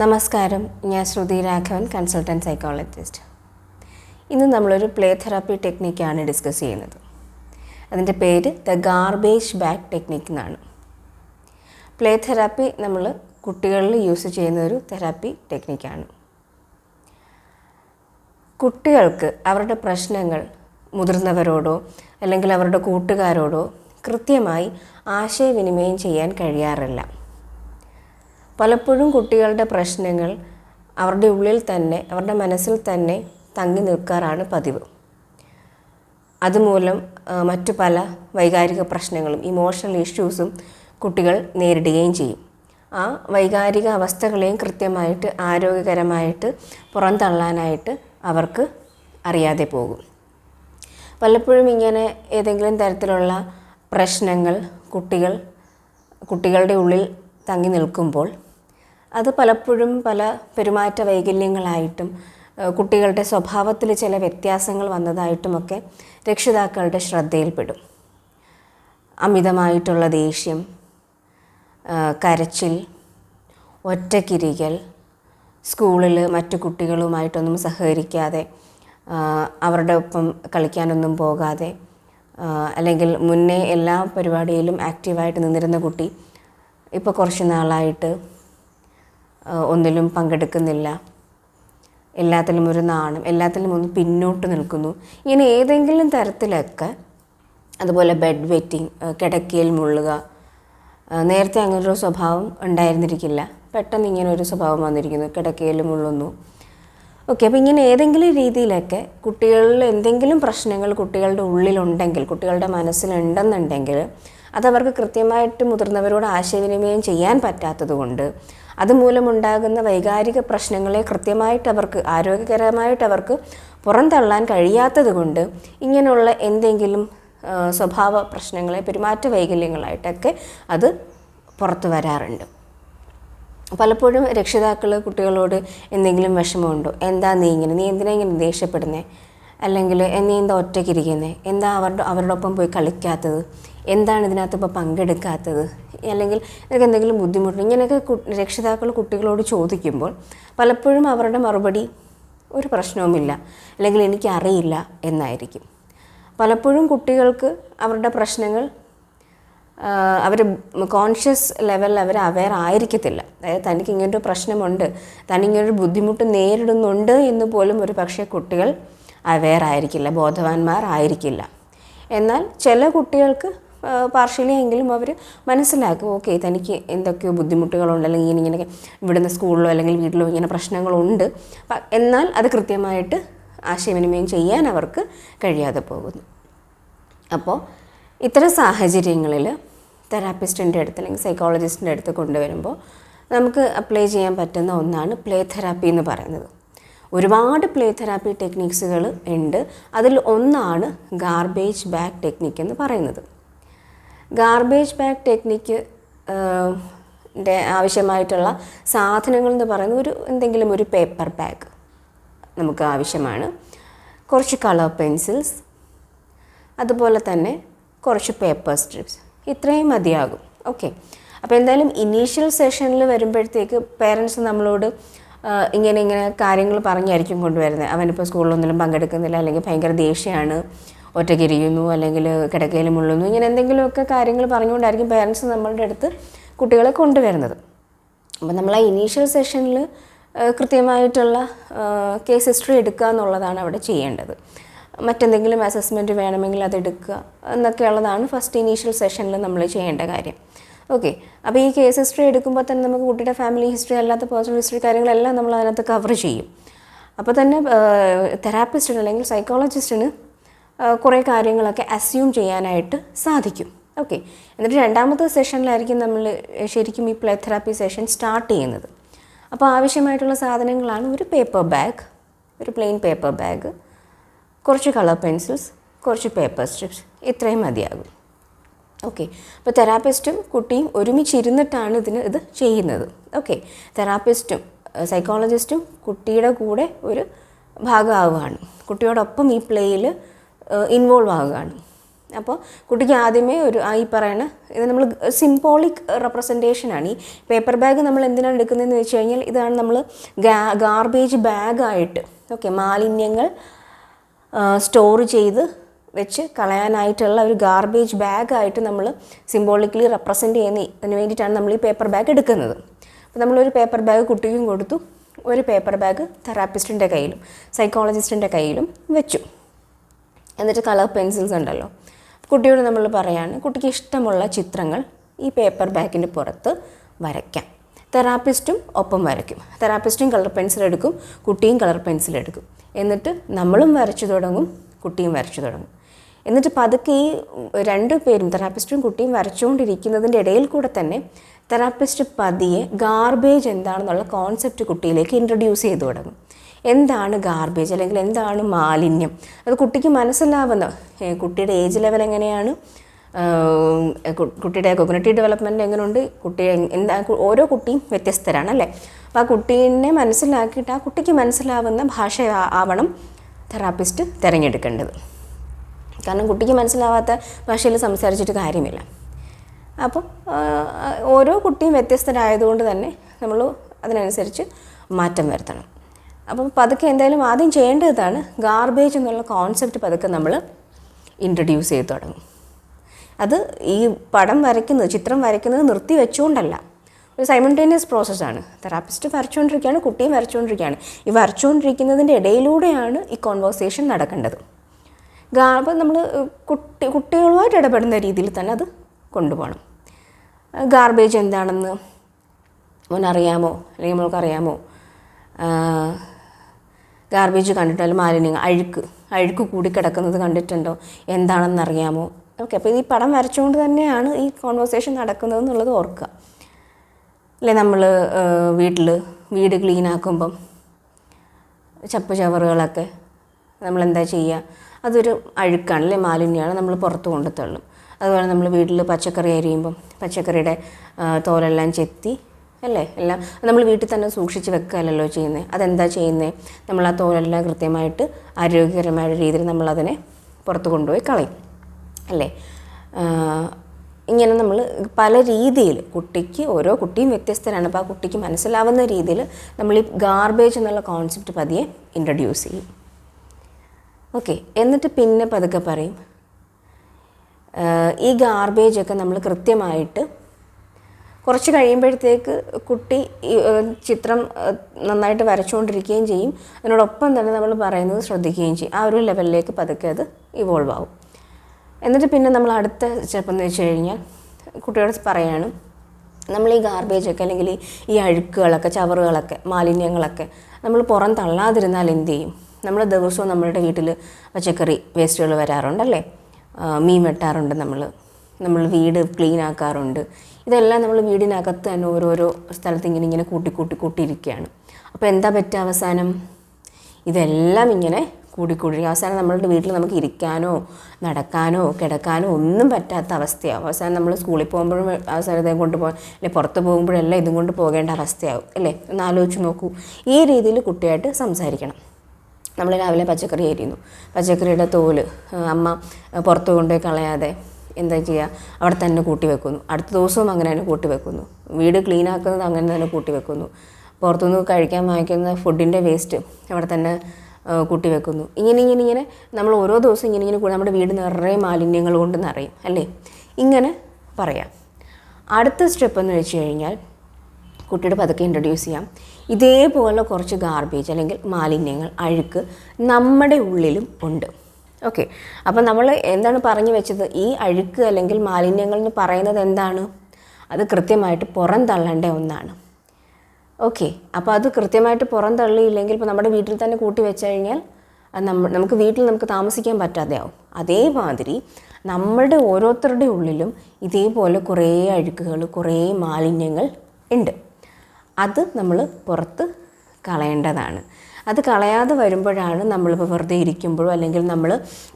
നമസ്കാരം. ഞാൻ ശ്രുതി Raghavan consultant psychologist ഇന്ന് നമ്മളൊരു പ്ലേ തെറാപ്പി ടെക്നിക്കാണ് ഡിസ്കസ് ചെയ്യുന്നത്. അതിന്റെ പേര് ദ ഗാർബേജ് ബാഗ് ടെക്നിക്ക് എന്നാണ്. പ്ലേ തെറാപ്പി നമ്മൾ കുട്ടികളിൽ യൂസ് ചെയ്യുന്ന ഒരു തെറാപ്പി ടെക്നിക്കാണ് കുട്ടികൾക്ക് അവരുടെ പ്രശ്നങ്ങൾ മുതിർന്നവരോടോ അല്ലെങ്കിൽ അവരുടെ കൂട്ടുകാരോടോ കൃത്യമായി ആശയവിനിമയം ചെയ്യാൻ കഴിയാറില്ല. പലപ്പോഴും കുട്ടികളുടെ പ്രശ്നങ്ങൾ അവരുടെ ഉള്ളിൽ തന്നെ അവരുടെ മനസ്സിൽ തന്നെ തങ്ങി നിൽക്കാറാണ് പതിവ്. അതുമൂലം മറ്റു പല വൈകാരിക പ്രശ്നങ്ങളും ഇമോഷണൽ ഇഷ്യൂസും കുട്ടികൾ നേരിടുകയും ചെയ്യും. ആ വൈകാരിക അവസ്ഥകളെയും കൃത്യമായിട്ട് ആരോഗ്യകരമായിട്ട് പുറന്തള്ളാനായിട്ട് അവർക്ക് അറിയാതെ പോകും. പലപ്പോഴും ഇങ്ങനെ ഏതെങ്കിലും തരത്തിലുള്ള പ്രശ്നങ്ങൾ കുട്ടികൾ കുട്ടികളുടെ ഉള്ളിൽ തങ്ങി നിൽക്കുമ്പോൾ അത് പലപ്പോഴും പല പെരുമാറ്റ വൈകല്യങ്ങളായിട്ടും കുട്ടികളുടെ സ്വഭാവത്തിൽ ചില വ്യത്യാസങ്ങൾ വന്നതായിട്ടുമൊക്കെ രക്ഷിതാക്കളുടെ ശ്രദ്ധയിൽപ്പെടും. അമിതമായിട്ടുള്ള ദേഷ്യം കരച്ചിൽ ഒറ്റക്കിരിക്കൽ സ്കൂളിൽ മറ്റു കുട്ടികളുമായിട്ടൊന്നും സഹകരിക്കാതെ അവരുടെ ഒപ്പം കളിക്കാനൊന്നും പോകാതെ അല്ലെങ്കിൽ മുന്നേ എല്ലാ പരിപാടിയിലും ആക്റ്റീവായിട്ട് നിന്നിരുന്ന കുട്ടി ഇപ്പോൾ കുറച്ച് നാളായിട്ട് ഒന്നിലും പങ്കെടുക്കുന്നില്ല. എല്ലാത്തിലും ഒരു നാണം എല്ലാത്തിലും ഒന്ന് പിന്നോട്ട് നിൽക്കുന്നു. ഇങ്ങനെ ഏതെങ്കിലും തരത്തിലൊക്കെ അതുപോലെ ബെഡ് വെറ്റിംഗ് കിടക്കയിൽ മുള്ളുക നേരത്തെ അങ്ങനൊരു സ്വഭാവം ഉണ്ടായിരുന്നിരിക്കില്ല. പെട്ടെന്ന് ഇങ്ങനെ ഒരു സ്വഭാവം വന്നിരിക്കുന്നു കിടക്കയിൽ മുള്ളുന്നു. ഓക്കെ അപ്പോൾ ഇങ്ങനെ ഏതെങ്കിലും രീതിയിലൊക്കെ കുട്ടികളിൽ എന്തെങ്കിലും പ്രശ്നങ്ങൾ കുട്ടികളുടെ ഉള്ളിലുണ്ടെങ്കിൽ കുട്ടികളുടെ മനസ്സിലുണ്ടെന്നുണ്ടെങ്കിൽ അതവർക്ക് കൃത്യമായിട്ട് മുതിർന്നവരോട് ആശയവിനിമയം ചെയ്യാൻ പറ്റാത്തതുകൊണ്ട് അതുമൂലമുണ്ടാകുന്ന വൈകാരിക പ്രശ്നങ്ങളെ കൃത്യമായിട്ട് അവർക്ക് ആരോഗ്യകരമായിട്ട് അവർക്ക് പുറന്തള്ളാൻ കഴിയാത്തത് കൊണ്ട് ഇങ്ങനെയുള്ള എന്തെങ്കിലും സ്വഭാവ പ്രശ്നങ്ങളെ പെരുമാറ്റ വൈകല്യങ്ങളായിട്ടൊക്കെ അത് പുറത്തു വരാറുണ്ട്. പലപ്പോഴും രക്ഷിതാക്കൾ കുട്ടികളോട് എന്തെങ്കിലും വിഷമമുണ്ടോ? എന്താ നീ ഇങ്ങനെ നീ എന്തിനാ ഇങ്ങനെ ദേഷ്യപ്പെടുന്നേ? അല്ലെങ്കിൽ നീ എന്താ ഒറ്റയ്ക്കിരിക്കുന്നത് എന്താ അവരുടെ അവരോടൊപ്പം പോയി കളിക്കാത്തത്? എന്താണ് ഇതിനകത്ത് ഇപ്പോൾ പങ്കെടുക്കാത്തത്? അല്ലെങ്കിൽ നിനക്ക് എന്തെങ്കിലും ബുദ്ധിമുട്ട്? ഇങ്ങനെയൊക്കെ രക്ഷിതാക്കൾ കുട്ടികളോട് ചോദിക്കുമ്പോൾ പലപ്പോഴും അവരുടെ മറുപടി ഒരു പ്രശ്നവുമില്ല. അല്ലെങ്കിൽ എനിക്കറിയില്ല എന്നായിരിക്കും. പലപ്പോഴും കുട്ടികൾക്ക് അവരുടെ പ്രശ്നങ്ങൾ അവർ കോൺഷ്യസ് ലെവലിൽ അവർ അവെയർ ആയിരിക്കത്തില്ല. അതായത് തനിക്ക് ഇങ്ങനൊരു പ്രശ്നമുണ്ട് തനിങ്ങനൊരു ബുദ്ധിമുട്ട് നേരിടുന്നുണ്ട് എന്ന് പോലും ഒരു പക്ഷേ കുട്ടികൾ അവെയർ ആയിരിക്കില്ല ബോധവാന്മാർ ആയിരിക്കില്ല. എന്നാൽ ചില കുട്ടികൾക്ക് പാർഷ്യലി എങ്കിലും അവർ മനസ്സിലാക്കും ഓക്കെ തനിക്ക് എന്തൊക്കെയോ ബുദ്ധിമുട്ടുകളുണ്ട് അല്ലെങ്കിൽ ഇങ്ങനെ ഇങ്ങനെ ഇവിടുന്ന് സ്കൂളിലോ അല്ലെങ്കിൽ വീട്ടിലോ ഇങ്ങനെ പ്രശ്നങ്ങളുണ്ട്. എന്നാൽ അത് കൃത്യമായിട്ട് ആശയവിനിമയം ചെയ്യാൻ അവർക്ക് കഴിയാതെ പോകുന്നു. അപ്പോൾ ഇത്തരം സാഹചര്യങ്ങളിൽ തെറാപ്പിസ്റ്റിന്റെ അടുത്ത് അല്ലെങ്കിൽ സൈക്കോളജിസ്റ്റിന്റെ അടുത്ത് കൊണ്ടുവരുമ്പോൾ നമുക്ക് അപ്ലൈ ചെയ്യാൻ പറ്റുന്ന ഒന്നാണ് പ്ലേ തെറാപ്പി എന്ന് പറയുന്നത്. ഒരുപാട് പ്ലേ തെറാപ്പി ടെക്നിക്സുകൾ ഉണ്ട്. അതിൽ ഒന്നാണ് ഗാർബേജ് ബാഗ് ടെക്നിക്ക് എന്ന് പറയുന്നത്. ഗാർബേജ് ബാഗ് ടെക്നിക്ക് ആവശ്യമായിട്ടുള്ള സാധനങ്ങൾ എന്ന് പറയുന്നത് ഒരു എന്തെങ്കിലും ഒരു പേപ്പർ ബാഗ് നമുക്ക് ആവശ്യമാണ്. കുറച്ച് കളർ പെൻസിൽസ് അതുപോലെ തന്നെ കുറച്ച് പേപ്പർ സ്ട്രിപ്സ് ഇത്രയും മതിയാകും. ഓക്കെ അപ്പോൾ എന്തായാലും ഇനീഷ്യൽ സെഷനിൽ വരുമ്പോഴത്തേക്ക് പേരൻസ് നമ്മളോട് ഇങ്ങനെ ഇങ്ങനെ കാര്യങ്ങൾ പറഞ്ഞായിരിക്കും കൊണ്ടുവരുന്നത്. അവനിപ്പോൾ സ്കൂളിലൊന്നും പങ്കെടുക്കുന്നില്ല അല്ലെങ്കിൽ ഭയങ്കര ദേഷ്യമാണ് ഒറ്റയ്ക്കിരിക്കുന്നു അല്ലെങ്കിൽ കിടക്കയിൽ മുള്ളുന്നു ഇങ്ങനെ എന്തെങ്കിലുമൊക്കെ കാര്യങ്ങൾ പറഞ്ഞുകൊണ്ടായിരിക്കും പേരൻസ് നമ്മളുടെ അടുത്ത് കുട്ടികളെ കൊണ്ടുവരുന്നത്. അപ്പോൾ നമ്മൾ ആ ഇനീഷ്യൽ സെഷനിൽ കൃത്യമായിട്ടുള്ള കേസ് ഹിസ്റ്ററി എടുക്കുക എന്നുള്ളതാണ് അവിടെ ചെയ്യേണ്ടത്. മറ്റെന്തെങ്കിലും അസസ്മെന്റ് വേണമെങ്കിൽ അത് എടുക്കുക എന്നൊക്കെയുള്ളതാണ് ഫസ്റ്റ് ഇനീഷ്യൽ സെഷനിൽ നമ്മൾ ചെയ്യേണ്ട കാര്യം. ഓക്കെ അപ്പോൾ ഈ കേസ് ഹിസ്റ്ററി എടുക്കുമ്പോൾ തന്നെ നമുക്ക് കുട്ടിയുടെ ഫാമിലി ഹിസ്റ്ററി അല്ലാത്ത പേഴ്സണൽ ഹിസ്റ്ററി കാര്യങ്ങളെല്ലാം നമ്മൾ അതിനകത്ത് കവർ ചെയ്യും. അപ്പോൾ തന്നെ തെറാപ്പിസ്റ്റിന് അല്ലെങ്കിൽ സൈക്കോളജിസ്റ്റിന് കുറേ കാര്യങ്ങളൊക്കെ അസ്യൂം ചെയ്യാനായിട്ട് സാധിക്കും. ഓക്കെ എന്നിട്ട് രണ്ടാമത്തെ സെഷനിലായിരിക്കും നമ്മൾ ശരിക്കും ഈ പ്ലേ തെറാപ്പി സെഷൻ സ്റ്റാർട്ട് ചെയ്യുന്നത്. അപ്പോൾ ആവശ്യമായിട്ടുള്ള സാധനങ്ങളാണ് ഒരു പേപ്പർ ബാഗ് ഒരു പ്ലെയിൻ പേപ്പർ ബാഗ് കുറച്ച് കളർ പെൻസിൽസ് കുറച്ച് പേപ്പർ സ്ട്രിപ്സ് ഇത്രയും മതിയാകും. ഓക്കെ അപ്പോൾ തെറാപ്പിസ്റ്റും കുട്ടിയും ഒരുമിച്ചിരുന്നിട്ടാണ് ഇതിന് ഇത് ചെയ്യുന്നത്. ഓക്കെ തെറാപ്പിസ്റ്റും സൈക്കോളജിസ്റ്റും കുട്ടിയുടെ കൂടെ ഒരു ഭാഗമാവുകയാണ്. കുട്ടിയോടൊപ്പം ഈ പ്ലേയിൽ ഇൻവോൾവ് ആവുകയാണ്. അപ്പോൾ കുട്ടിക്ക് ആദ്യമേ ഒരു ഈ പറയുന്ന ഇത് നമ്മൾ സിംബോളിക് റെപ്രസെന്റേഷനാണ് ഈ പേപ്പർ ബാഗ് നമ്മൾ എന്തിനാണ് എടുക്കുന്നതെന്ന് വെച്ച് കഴിഞ്ഞാൽ ഇതാണ് നമ്മൾ ഗാർബേജ് ബാഗായിട്ട് ഓക്കെ മാലിന്യങ്ങൾ സ്റ്റോർ ചെയ്ത് വെച്ച് കളയാനായിട്ടുള്ള ഒരു ഗാർബേജ് ബാഗായിട്ട് നമ്മൾ സിംബോളിക്കലി റെപ്രസെന്റ് ചെയ്യുന്നതിന് വേണ്ടിയിട്ടാണ് നമ്മൾ ഈ പേപ്പർ ബാഗ് എടുക്കുന്നത്. അപ്പോൾ നമ്മളൊരു പേപ്പർ ബാഗ് കുട്ടിക്കും കൊടുത്തു ഒരു പേപ്പർ ബാഗ് തെറാപ്പിസ്റ്റിന്റെ കയ്യിലും സൈക്കോളജിസ്റ്റിന്റെ കയ്യിലും വെച്ചു. എന്നിട്ട് കളർ പെൻസിൽസ് ഉണ്ടല്ലോ. കുട്ടിയോട് നമ്മൾ പറയാണ് കുട്ടിക്ക് ഇഷ്ടമുള്ള ചിത്രങ്ങൾ ഈ പേപ്പർ ബാഗിന്റെ പുറത്ത് വരയ്ക്കാം. തെറാപ്പിസ്റ്റും ഒപ്പം വരയ്ക്കും. തെറാപ്പിസ്റ്റും കളർ പെൻസിൽ എടുക്കും കുട്ടിയും കളർ പെൻസിൽ എടുക്കും. എന്നിട്ട് നമ്മളും വരച്ചു തുടങ്ങും കുട്ടിയും വരച്ചു തുടങ്ങും. എന്നിട്ട് പതുക്കെ ഈ രണ്ടു പേരും തെറാപ്പിസ്റ്റും കുട്ടിയും വരച്ചുകൊണ്ടിരിക്കുന്നതിന്റെ ഇടയിൽ കൂടെ തന്നെ തെറാപ്പിസ്റ്റ് പതിയെ ഗാർബേജ് എന്താണെന്നുള്ള കോൺസെപ്റ്റ് കുട്ടിയിലേക്ക് ഇൻട്രൊഡ്യൂസ് ചെയ്തു തുടങ്ങും. എന്താണ് ഗാർബേജ് അല്ലെങ്കിൽ എന്താണ് മാലിന്യം? അത് കുട്ടിക്ക് മനസ്സിലാവുന്ന കുട്ടിയുടെ ഏജ് ലെവൽ എങ്ങനെയാണ്? കുട്ടിയുടെ കൊഗ്നറ്റീവ് ഡെവലപ്മെന്റ് എങ്ങനെയുണ്ട് കുട്ടി എന്താ ഓരോ കുട്ടിയും വ്യത്യസ്തരാണ് അല്ലേ? അപ്പോൾ ആ കുട്ടീനെ മനസ്സിലാക്കിയിട്ട് ആ കുട്ടിക്ക് മനസ്സിലാവുന്ന ഭാഷ ആവണം തെറാപ്പിസ്റ്റ് തിരഞ്ഞെടുക്കേണ്ടത്. കാരണം കുട്ടിക്ക് മനസ്സിലാവാത്ത ഭാഷയിൽ സംസാരിച്ചിട്ട് കാര്യമില്ല. അപ്പോൾ ഓരോ കുട്ടിയും വ്യത്യസ്തരായതുകൊണ്ട് തന്നെ നമ്മൾ അതിനനുസരിച്ച് മാറ്റം വരുത്തണം. അപ്പം പതുക്കെ എന്തായാലും ആദ്യം ചെയ്യേണ്ടതാണ് ഗാർബേജ് എന്നുള്ള കോൺസെപ്റ്റ് പതുക്കെ നമ്മൾ ഇൻട്രൊഡ്യൂസ് ചെയ്ത് തുടങ്ങും. അത് ഈ പടം വരയ്ക്കുന്നത് ചിത്രം വരയ്ക്കുന്നത് നിർത്തി വെച്ചുകൊണ്ടല്ല ഒരു സൈമൾട്ടേനിയസ് പ്രോസസ്സാണ് തെറാപ്പിസ്റ്റ് വരച്ചുകൊണ്ടിരിക്കുകയാണ് കുട്ടിയും വരച്ചുകൊണ്ടിരിക്കുകയാണ് ഈ വരച്ചുകൊണ്ടിരിക്കുന്നതിന്റെ ഇടയിലൂടെയാണ് ഈ കോൺവേഴ്സേഷൻ നടക്കേണ്ടത്. ഗാർബ് നമ്മൾ കുട്ടി കുട്ടികളുമായിട്ട് ഇടപെടുന്ന രീതിയിൽ തന്നെ അത് കൊണ്ടുപോകണം. ഗാർബേജ് എന്താണെന്ന് മോനറിയാമോ? അല്ലെങ്കിൽ നമ്മൾക്കറിയാമോ? ഗാർബേജ് കണ്ടിട്ടോ അല്ലെങ്കിൽ മാലിന്യങ്ങൾ അഴുക്ക് അഴുക്ക് കൂടി കിടക്കുന്നത് കണ്ടിട്ടുണ്ടോ? എന്താണെന്ന് അറിയാമോ ഓക്കെ അപ്പോൾ ഈ പടം വരച്ചുകൊണ്ട് തന്നെയാണ് ഈ കോൺവെർസേഷൻ നടക്കുന്നത് എന്നുള്ളത് ഓർക്കുക. അല്ലെ നമ്മൾ വീട്ടിൽ വീട് ക്ലീൻ ആക്കുമ്പം ചപ്പ് ചവറുകളൊക്കെ നമ്മൾ എന്താ ചെയ്യുക? അതൊരു അഴുക്കാണ് അല്ലെ? മാലിന്യമാണ് നമ്മൾ പുറത്ത് കൊണ്ടു തള്ളും അതുപോലെ നമ്മൾ വീട്ടിൽ പച്ചക്കറി അരിയുമ്പം പച്ചക്കറിയുടെ തോലെല്ലാം ചെത്തി അല്ലേ? എല്ലാം നമ്മൾ വീട്ടിൽ തന്നെ സൂക്ഷിച്ച് വെക്കുകയല്ലല്ലോ ചെയ്യുന്നത്. അതെന്താ ചെയ്യുന്നത് നമ്മൾ ആ തോലെല്ലാം കൃത്യമായിട്ട് ആരോഗ്യകരമായ രീതിയിൽ നമ്മളതിനെ പുറത്ത് കൊണ്ടുപോയി കളയും. അല്ലേ? ഇങ്ങനെ നമ്മൾ പല രീതിയിൽ കുട്ടിക്ക് ഓരോ കുട്ടിയും വ്യത്യസ്തരാണ്. അപ്പോൾ ആ കുട്ടിക്ക് മനസ്സിലാവുന്ന രീതിയിൽ നമ്മൾ ഈ ഗാർബേജ് എന്നുള്ള കോൺസെപ്റ്റ് പതിയെ ഇൻട്രൊഡ്യൂസ് ചെയ്യും. ഓക്കെ എന്നിട്ട് പിന്നെ പതുക്കെ പറയും. ഈ ഗാർബേജൊക്കെ നമ്മൾ കൃത്യമായിട്ട് കുറച്ച് കഴിയുമ്പോഴത്തേക്ക് കുട്ടി ചിത്രം നന്നായിട്ട് വരച്ചുകൊണ്ടിരിക്കുകയും ചെയ്യും. അതിനോടൊപ്പം തന്നെ നമ്മൾ പറയുന്നത് ശ്രദ്ധിക്കുകയും ചെയ്യും. ആ ഒരു ലെവലിലേക്ക് പതുക്കെ അത് ഇവോൾവ് ആവും. എന്നിട്ട് പിന്നെ നമ്മൾ അടുത്ത സ്റ്റെപ്പ് എന്ന് വെച്ച് കഴിഞ്ഞാൽ കുട്ടിയോട് പറയാണ് നമ്മൾ ഈ ഗാർബേജൊക്കെ അല്ലെങ്കിൽ ഈ- അഴുക്കുകളൊക്കെ ചവറുകളൊക്കെ മാലിന്യങ്ങളൊക്കെ നമ്മൾ പുറം തള്ളാതിരുന്നാൽ എന്ത് ചെയ്യും? നമ്മൾ ദിവസവും നമ്മളുടെ വീട്ടിൽ പച്ചക്കറി വേസ്റ്റുകൾ വരാറുണ്ടല്ലേ മീൻ വെട്ടാറുണ്ട് നമ്മൾ നമ്മൾ വീട് ക്ലീൻ ആക്കാറുണ്ട്. ഇതെല്ലാം നമ്മൾ വീടിനകത്ത് തന്നെ ഓരോരോ സ്ഥലത്ത് ഇങ്ങനെ ഇങ്ങനെ കൂട്ടി കൂട്ടി കൂട്ടിയിരിക്കുകയാണ്. അപ്പോൾ എന്താ പറ്റുക അവസാനം? ഇതെല്ലാം ഇങ്ങനെ കൂടിക്കൂടി അവസാനം നമ്മളുടെ വീട്ടിൽ നമുക്ക് ഇരിക്കാനോ നടക്കാനോ കിടക്കാനോ ഒന്നും പറ്റാത്ത അവസ്ഥയാവും. അവസാനം നമ്മൾ സ്കൂളിൽ പോകുമ്പോഴും അവസാനം ഇതേ കൊണ്ട് പോകാൻ അല്ലെ പുറത്ത് പോകുമ്പോഴെല്ലാം ഇതും കൊണ്ട് പോകേണ്ട അവസ്ഥയാവും അല്ലേ? ഒന്ന് ആലോചിച്ച് നോക്കൂ. ഈ രീതിയിൽ കുട്ടിയായിട്ട് സംസാരിക്കണം. നമ്മൾ രാവിലെ പച്ചക്കറി അരിയുന്നു. പച്ചക്കറിയുടെ തോൽ അമ്മ പുറത്ത് കൊണ്ടുപോയി കളയാതെ എന്താ ചെയ്യുക അവിടെ തന്നെ കൂട്ടി വെക്കുന്നു. അടുത്ത ദിവസവും അങ്ങനെ തന്നെ കൂട്ടി വെക്കുന്നു. വീട് ക്ലീൻ ആക്കുന്നത് അങ്ങനെ തന്നെ കൂട്ടി വെക്കുന്നു. പുറത്തുനിന്ന് കഴിക്കാൻ വാങ്ങിക്കുന്ന ഫുഡിന്റെ വേസ്റ്റ് അവിടെ തന്നെ കൂട്ടി വെക്കുന്നു. ഇങ്ങനെ ഇങ്ങനെ ഇങ്ങനെ നമ്മൾ ഓരോ ദിവസം ഇങ്ങനെ ഇങ്ങനെ കൂടി നമ്മുടെ വീട് നിറയെ മാലിന്യങ്ങൾ കൊണ്ട് നിറയും അല്ലേ? ഇങ്ങനെ പറയാം. അടുത്ത സ്റ്റെപ്പ് എന്ന് വെച്ച് കഴിഞ്ഞാൽ കുട്ടിയുടെ പതുക്കെ ഇൻട്രൊഡ്യൂസ് ചെയ്യാം. ഇതേപോലെ കുറച്ച് ഗാർബേജ് അല്ലെങ്കിൽ മാലിന്യങ്ങൾ അഴുക്ക് നമ്മുടെ ഉള്ളിലും ഉണ്ട്. ഓക്കെ അപ്പം നമ്മൾ എന്താണ് പറഞ്ഞു വെച്ചത്? ഈ അഴുക്ക് അല്ലെങ്കിൽ മാലിന്യങ്ങൾ എന്ന് പറയുന്നത് എന്താണ്? അത് കൃത്യമായിട്ട് പുറം തള്ളേണ്ട ഒന്നാണ്. ഓക്കെ അപ്പോൾ അത് കൃത്യമായിട്ട് പുറം തള്ളിയില്ലെങ്കിൽ ഇപ്പോൾ നമ്മുടെ വീട്ടിൽ തന്നെ കൂട്ടി വെച്ച് കഴിഞ്ഞാൽ നമ്മ നമുക്ക് വീട്ടിൽ നമുക്ക് താമസിക്കാൻ പറ്റാതെയാവും അതേമാതിരി നമ്മളുടെ ഓരോരുത്തരുടെ ഉള്ളിലും ഇതേപോലെ കുറേ അഴുക്കുകൾ കുറേ മാലിന്യങ്ങൾ ഉണ്ട്. അത് നമ്മൾ പുറത്ത് കളയേണ്ടതാണ്. അത് കളയാതെ വരുമ്പോഴാണ് നമ്മളിപ്പോൾ വെറുതെ ഇരിക്കുമ്പോഴോ അല്ലെങ്കിൽ നമ്മൾ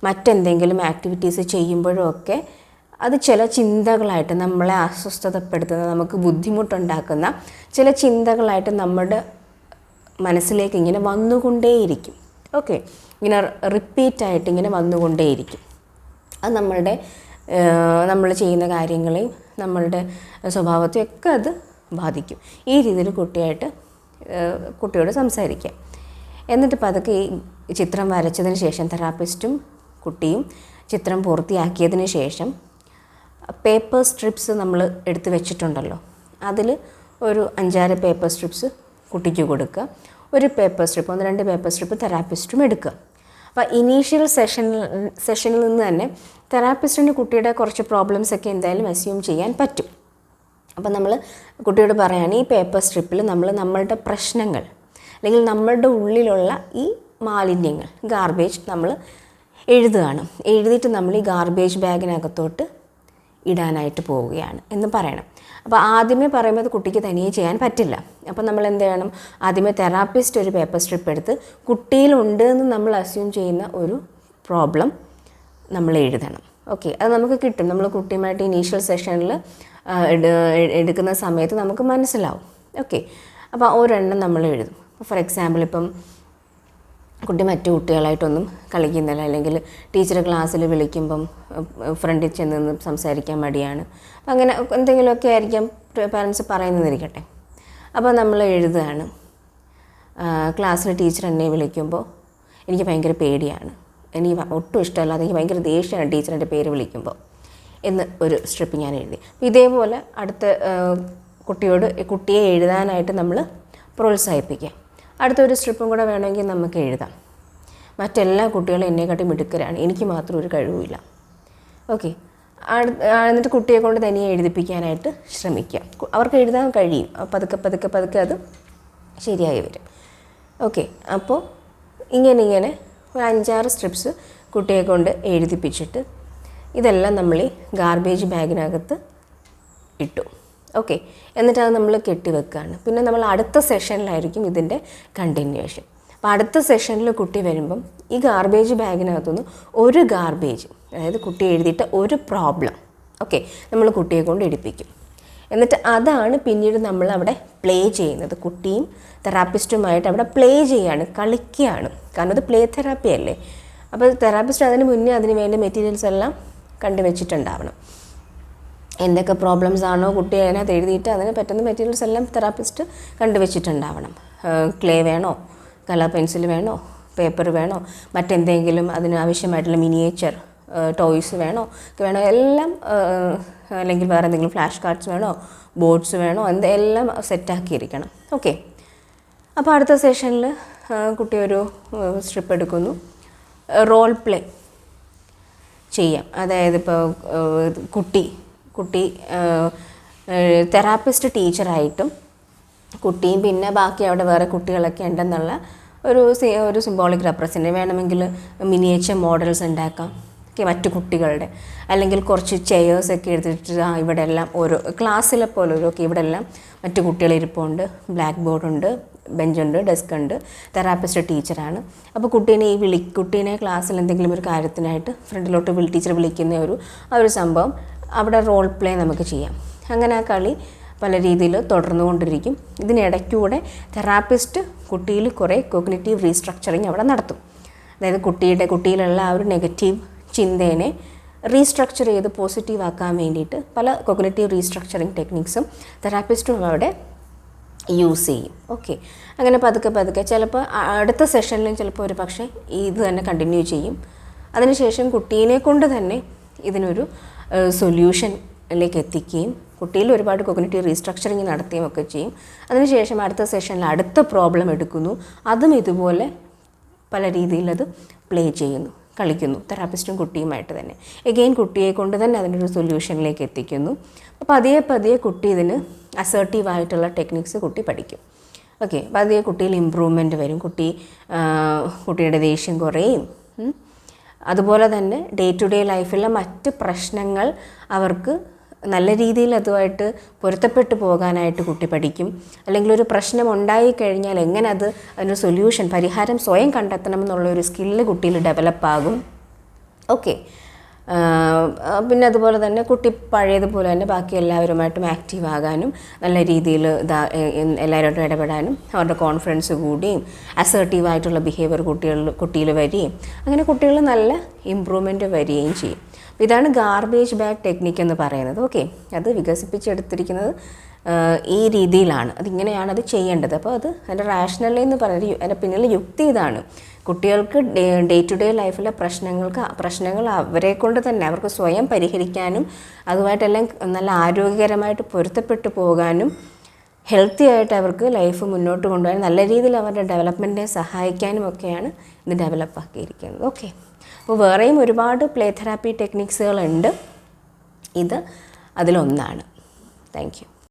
മറ്റെന്തെങ്കിലും ആക്ടിവിറ്റീസ് ചെയ്യുമ്പോഴോ ഒക്കെ അത് ചില ചിന്തകളായിട്ട് നമ്മളെ അസ്വസ്ഥതപ്പെടുത്തുന്ന നമുക്ക് ബുദ്ധിമുട്ടുണ്ടാക്കുന്ന ചില ചിന്തകളായിട്ട് നമ്മുടെ മനസ്സിലേക്ക് ഇങ്ങനെ വന്നുകൊണ്ടേയിരിക്കും. ഓക്കെ ഇങ്ങനെ റിപ്പീറ്റായിട്ട് ഇങ്ങനെ വന്നുകൊണ്ടേയിരിക്കും. അത് നമ്മളുടെ നമ്മൾ ചെയ്യുന്ന കാര്യങ്ങളെയും നമ്മളുടെ സ്വഭാവത്തെയൊക്കെ അത് ബാധിക്കും. ഈ രീതിയിൽ കുട്ടിയായിട്ട് കുട്ടിയോട് സംസാരിക്കാം. എന്നിട്ട് പതുക്കെ ഈ ചിത്രം വരച്ചതിന് ശേഷം തെറാപ്പിസ്റ്റും കുട്ടിയും ചിത്രം പൂർത്തിയാക്കിയതിന് ശേഷം പേപ്പർ സ്ട്രിപ്സ് നമ്മൾ എടുത്ത് വെച്ചിട്ടുണ്ടല്ലോ. അതിൽ ഒരു അഞ്ചാറ് പേപ്പർ സ്ട്രിപ്സ് കുട്ടിക്ക് കൊടുക്കുക. ഒരു പേപ്പർ സ്ട്രിപ്പ് ഒന്ന് രണ്ട് പേപ്പർ സ്ട്രിപ്പ് തെറാപ്പിസ്റ്റും എടുക്കുക. അപ്പോൾ ഇനീഷ്യൽ സെഷൻ സെഷനിൽ നിന്ന് തന്നെ തെറാപ്പിസ്റ്റിന് കുട്ടിയുടെ കുറച്ച് പ്രോബ്ലംസ് ഒക്കെ എന്തായാലും അസ്യൂം ചെയ്യാൻ പറ്റും. അപ്പോൾ നമ്മൾ കുട്ടിയോട് പറയുകയാണ് ഈ പേപ്പർ സ്ട്രിപ്പിൽ നമ്മൾ നമ്മളുടെ പ്രശ്നങ്ങൾ അല്ലെങ്കിൽ നമ്മളുടെ ഉള്ളിലുള്ള ഈ മാലിന്യങ്ങൾ ഗാർബേജ് നമ്മൾ എഴുതുകയാണ്. എഴുതിയിട്ട് നമ്മൾ ഈ ഗാർബേജ് ബാഗിനകത്തോട്ട് ഇടാനായിട്ട് പോവുകയാണ് എന്ന് പറയണം. അപ്പോൾ ആദ്യമേ പറയുമ്പോൾ കുട്ടിക്ക് തനിയെ ചെയ്യാൻ പറ്റില്ല. അപ്പോൾ നമ്മൾ എന്ത് ചെയ്യണം? ആദ്യമേ തെറാപ്പിസ്റ്റ് ഒരു പേപ്പർ സ്ട്രിപ്പ് എടുത്ത് കുട്ടിയിലുണ്ട് എന്ന് നമ്മൾ അസ്യൂം ചെയ്യുന്ന ഒരു പ്രോബ്ലം നമ്മൾ എഴുതണം. ഓക്കെ അത് നമുക്ക് കിട്ടും. നമ്മൾ കുട്ടിയുമായിട്ട് ഇനീഷ്യൽ സെഷനിൽ എടുക്കുന്ന സമയത്ത് നമുക്ക് മനസ്സിലാവും. ഓക്കെ അപ്പോൾ ഒരെണ്ണം നമ്മൾ എഴുതും. ഫോർ എക്സാമ്പിൾ ഇപ്പം കുട്ടി മറ്റു കുട്ടികളായിട്ടൊന്നും കളിക്കുന്നില്ല. അല്ലെങ്കിൽ ടീച്ചർ ക്ലാസ്സിൽ വിളിക്കുമ്പം ഫ്രണ്ടിൽ ചെന്ന് നിന്ന് സംസാരിക്കാൻ മടിയാണ്. അപ്പം അങ്ങനെ എന്തെങ്കിലുമൊക്കെ ആയിരിക്കാം പാരൻസ് പറയുന്നതിരിക്കട്ടെ. അപ്പോൾ നമ്മൾ എഴുതുകയാണ്. ക്ലാസ്സിൽ ടീച്ചർ എന്നെ വിളിക്കുമ്പോൾ എനിക്ക് ഭയങ്കര പേടിയാണ്. എനിക്ക് ഒട്ടും ഇഷ്ടമല്ലാതെ എനിക്ക് ഭയങ്കര ദേഷ്യമാണ് ടീച്ചറിന്റെ പേര് വിളിക്കുമ്പോൾ എന്ന് ഒരു സ്ട്രിപ്പ് ഞാൻ എഴുതി. ഇതേപോലെ അടുത്ത കുട്ടിയോട് കുട്ടിയെ എഴുതാനായിട്ട് നമ്മൾ പ്രോത്സാഹിപ്പിക്കുക അടുത്തൊരു സ്ട്രിപ്പും കൂടെ വേണമെങ്കിൽ നമുക്ക് എഴുതാം. മറ്റെല്ലാ കുട്ടികളും എന്നെക്കാട്ടി മിടുക്കരാണ്. എനിക്ക് മാത്രം ഒരു കഴിവുമില്ല. ഓക്കെ. എന്നിട്ട് കുട്ടിയെ കൊണ്ട് തനിയെ എഴുതിപ്പിക്കാനായിട്ട് ശ്രമിക്കാം. അവർക്ക് എഴുതാൻ കഴിയും. പതുക്കെ പതുക്കെ പതുക്കെ അത് ശരിയായി വരും. ഓക്കെ. അപ്പോൾ ഇങ്ങനെ ഇങ്ങനെ ഒരു അഞ്ചാറ് സ്ട്രിപ്സ് കുട്ടിയെ കൊണ്ട് എഴുതിപ്പിച്ചിട്ട് ഇതെല്ലാം നമ്മൾ ഈ ഗാർബേജ് ബാഗിനകത്ത് ഇട്ടു. ഓക്കെ എന്നിട്ട് നമ്മൾ കെട്ടിവെക്കുകയാണ് പിന്നെ നമ്മൾ അടുത്ത സെഷനിലായിരിക്കും ഇതിന്റെ കണ്ടിന്യൂവേഷൻ അപ്പോൾ അടുത്ത സെഷനിൽ കുട്ടി വരുമ്പം ഈ ഗാർബേജ് ബാഗിനകത്തുനിന്ന് ഒരു ഗാർബേജ് അതായത് കുട്ടി എഴുതിയിട്ട് ഒരു പ്രോബ്ലം ഓക്കെ നമ്മൾ കുട്ടിയെ കൊണ്ട് എടുപ്പിക്കും. എന്നിട്ട് അതാണ് പിന്നീട് നമ്മൾ അവിടെ പ്ലേ ചെയ്യുന്നത്. കുട്ടിയും തെറാപ്പിസ്റ്റുമായിട്ട് അവിടെ പ്ലേ ചെയ്യാണ് കളിക്കുകയാണ്. കാരണം അത് പ്ലേ തെറാപ്പി അല്ലേ? അപ്പോൾ തെറാപ്പിസ്റ്റ് അതിന് മുന്നേ അതിന് വേണ്ട മെറ്റീരിയൽസ് എല്ലാം കണ്ടുവച്ചിട്ടുണ്ടാവണം. എന്തൊക്കെ പ്രോബ്ലംസ് ആണോ കുട്ടി അതിനകത്ത് എഴുതിയിട്ട് അതിന് പറ്റുന്ന മെറ്റീരിയൽസ് എല്ലാം തെറാപ്പിസ്റ്റ് കണ്ടുവച്ചിട്ടുണ്ടാവണം. ക്ലേ വേണോ? കളർ പെൻസിൽ വേണോ? പേപ്പർ വേണോ? മറ്റെന്തെങ്കിലും അതിന് ആവശ്യമായിട്ടുള്ള മിനിയേച്ചർ ടോയ്സ് വേണോ? വേണോ? എല്ലാം അല്ലെങ്കിൽ വേറെ എന്തെങ്കിലും ഫ്ലാഷ് കാർഡ്സ് വേണോ? ബോർഡ്സ് വേണോ? എന്തെല്ലാം സെറ്റാക്കിയിരിക്കണം ഓക്കെ അപ്പോൾ അടുത്ത സെഷനിൽ കുട്ടി ഒരു സ്ട്രിപ്പ് എടുക്കുന്നു. റോൾ പ്ലേ ചെയ്യാം. അതായത് ഇപ്പോൾ കുട്ടി കുട്ടി തെറാപ്പിസ്റ്റ് ടീച്ചറായിട്ടും കുട്ടിയും പിന്നെ ബാക്കി അവിടെ വേറെ കുട്ടികളൊക്കെ ഉണ്ടെന്നുള്ള ഒരു ഒരു സിംബോളിക് റെപ്രസെന്റ് വേണമെങ്കിൽ മിനിയേച്ചർ മോഡൽസ് ഉണ്ടാക്കാം. മറ്റു കുട്ടികളുടെ. അല്ലെങ്കിൽ കുറച്ച് ചെയേഴ്സ് ഒക്കെ എടുത്തിട്ട് ആ ഇവിടെ എല്ലാം ഓരോ ക്ലാസ്സിലെ പോലെ ഒരു ഇവിടെ എല്ലാം മറ്റു കുട്ടികൾ ഇരിപ്പുണ്ട് ബ്ലാക്ക് ബോർഡുണ്ട് ബെഞ്ചുണ്ട് ഡെസ്ക് ഉണ്ട്. തെറാപ്പിസ്റ്റ് ടീച്ചറാണ് അപ്പോൾ കുട്ടീനെ ഈ വിളി കുട്ടീനെ ക്ലാസ്സിൽ എന്തെങ്കിലും ഒരു കാര്യത്തിനായിട്ട് ഫ്രണ്ടിലോട്ട് ടീച്ചർ വിളിക്കുന്ന ഒരു ആ ഒരു സംഭവം അവിടെ റോൾ പ്ലേ നമുക്ക് ചെയ്യാം. അങ്ങനെ ആ കളി പല രീതിയിൽ തുടർന്നുകൊണ്ടിരിക്കും. ഇതിനിടയ്ക്കൂടെ തെറാപ്പിസ്റ്റ് കുട്ടിയിൽ കുറേ കോഗ്നിറ്റീവ് റീസ്ട്രക്ചറിങ് അവിടെ നടത്തും. അതായത് കുട്ടിയുടെ കുട്ടിയിലുള്ള ആ ഒരു നെഗറ്റീവ് ചിന്തേനെ റീസ്ട്രക്ചർ ചെയ്ത് പോസിറ്റീവ് ആക്കാൻ വേണ്ടിയിട്ട് പല കോഗ്നിറ്റീവ് റീസ്ട്രക്ചറിങ് ടെക്നിക്സും തെറാപ്പിസ്റ്റും അവിടെ യൂസ് ചെയ്യും. ഓക്കെ അങ്ങനെ പതുക്കെ പതുക്കെ ചിലപ്പോൾ അടുത്ത സെഷനിലും ചിലപ്പോൾ ഒരു പക്ഷേ ഇത് തന്നെ കണ്ടിന്യൂ ചെയ്യും. അതിനുശേഷം കുട്ടീനെ കൊണ്ട് തന്നെ ഇതിനൊരു സൊല്യൂഷനിലേക്ക് എത്തിക്കുകയും കുട്ടിയിൽ ഒരുപാട് കൊഗ്നിറ്റീവ് റീസ്ട്രക്ചറിങ് നടത്തുകയും ഒക്കെ ചെയ്യും. അതിനുശേഷം അടുത്ത സെഷനിൽ അടുത്ത പ്രോബ്ലം എടുക്കുന്നു. അതും ഇതുപോലെ പല രീതിയിൽ അത് പ്ലേ ചെയ്യുന്നു കളിക്കുന്നു തെറാപ്പിസ്റ്റും കുട്ടിയുമായിട്ട് തന്നെ. എഗെയിൻ കുട്ടിയെ കൊണ്ട് തന്നെ അതിനൊരു സൊല്യൂഷനിലേക്ക് എത്തിക്കുന്നു. അപ്പോൾ പതിയെ പതിയെ കുട്ടി ഇതിന് അസേർട്ടീവായിട്ടുള്ള ടെക്നിക്സ് കുട്ടി പഠിക്കും. ഓക്കെ പതിയെ കുട്ടിയിൽ ഇമ്പ്രൂവ്മെന്റ് വരും. കുട്ടി കുട്ടിയുടെ ദേഷ്യം കുറയും. അതുപോലെ തന്നെ ഡേ ടു ഡേ ലൈഫിലെ മറ്റ് പ്രശ്നങ്ങൾ അവർക്ക് നല്ല രീതിയിൽ അതുമായിട്ട് പൊരുത്തപ്പെട്ടു പോകാനായിട്ട് കുട്ടി പഠിക്കും. അല്ലെങ്കിൽ ഒരു പ്രശ്നം ഉണ്ടായി കഴിഞ്ഞാൽ എങ്ങനെ അത് അതിന് സൊല്യൂഷൻ പരിഹാരം സ്വയം കണ്ടെത്തണം എന്നുള്ള ഒരു സ്കില്ല് കുട്ടിയിൽ ഡെവലപ്പാകും ഓക്കെ പിന്നെ അതുപോലെ തന്നെ കുട്ടി പഴയതുപോലെ തന്നെ ബാക്കി എല്ലാവരുമായിട്ടും ആക്റ്റീവ് ആകാനും നല്ല രീതിയിൽ ഇതാ എല്ലാവരോടും ഇടപെടാനും അവരുടെ കോൺഫിഡൻസ് കൂടിയും അസേർട്ടീവ് ആയിട്ടുള്ള ബിഹേവിയർ കുട്ടികളിൽ കുട്ടിയിൽ വരികയും അങ്ങനെ കുട്ടികൾ നല്ല ഇമ്പ്രൂവ്മെന്റ് വരികയും ചെയ്യും. ഇതാണ് ഗാർബേജ് ബാഗ് ടെക്നിക്ക് എന്ന് പറയുന്നത്. ഓക്കെ അത് വികസിപ്പിച്ചെടുത്തിരിക്കുന്നത് ഈ രീതിയിലാണ്. അതിങ്ങനെയാണ് അത് ചെയ്യേണ്ടത്. അപ്പോൾ അത് അതിന്റെ റാഷണൽ എന്ന് പറയുന്നത് അതിന്റെ പിന്നിലെ യുക്തി ഇതാണ്. കുട്ടികൾക്ക് ഡേ ടു ഡേ ലൈഫിലെ പ്രശ്നങ്ങൾക്ക് പ്രശ്നങ്ങൾ അവരെ കൊണ്ട് തന്നെ അവർക്ക് സ്വയം പരിഹരിക്കാനും അതുമായിട്ടെല്ലാം നല്ല ആരോഗ്യകരമായിട്ട് പൊരുത്തപ്പെട്ടു പോകാനും ഹെൽത്തി ആയിട്ട് അവർക്ക് ലൈഫ് മുന്നോട്ട് കൊണ്ടുപോകാൻ നല്ല രീതിയിൽ അവരുടെ ഡെവലപ്മെന്റിനെ സഹായിക്കാനും ഒക്കെയാണ് ഇത് ഡെവലപ്പ് ആക്കിയിരിക്കുന്നത്. ഓക്കെ അപ്പോൾ വേറെയും ഒരുപാട് പ്ലേ തെറാപ്പി ടെക്നിക്സുകളുണ്ട് ഇത് അതിലൊന്നാണ്. Thank you